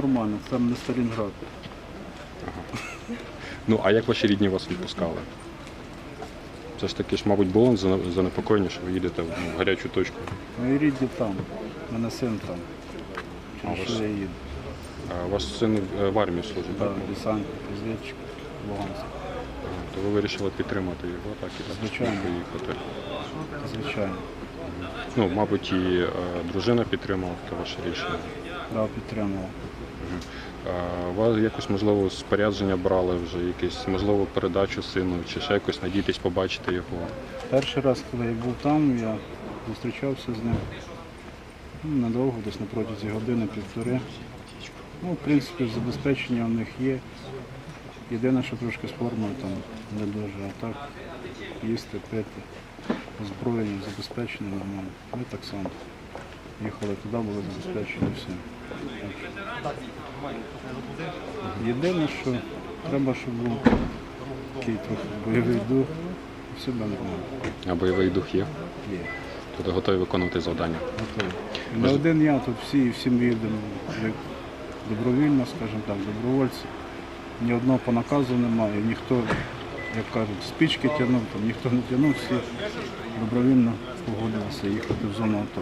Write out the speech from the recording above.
Нормально, там не Сталінград. Ну, а як ваші рідні вас відпускали? Це ж таки ж, мабуть, було зане- занепокоєння, що ви їдете ну, в гарячу точку. Мої рідні там, у мене син там. Через А що ваш- я їду? А ваш син е, в армії служить, Да, так? десант, розвідчик, Луганськ. То ви вирішили підтримати його, так і так Звичайно. поїхати. Звичайно. Ну, мабуть, і е, дружина підтримала таке ваше рішення. Да, підтримував. А, вас якось, можливо, спорядження брали вже, якесь, можливо, передачу сину, чи ще якось надійтесь побачити його. Перший раз, коли я був там, я зустрічався з ним. Ну, недовго, десь на протязі години-півтори. Ну, в принципі, забезпечення у них є. Єдине, що трошки з формою там не дуже, а так їсти, пити, озброєння, забезпечення нормально. Ми так само. Їхали туди, були забезпечені всі. Єдине, що треба, щоб був такий трохи бойовий дух, і все буде нормально. А бойовий дух є, Є. то готові виконувати завдання. Готовий. Не один я, тут всі, і всі ми їдемо як добровільно, скажімо так, добровольці. Ні одного по наказу немає, ніхто, як кажуть, спічки тягнув, там ніхто не тягнув, всі добровільно погодилися їхати в зону АТО.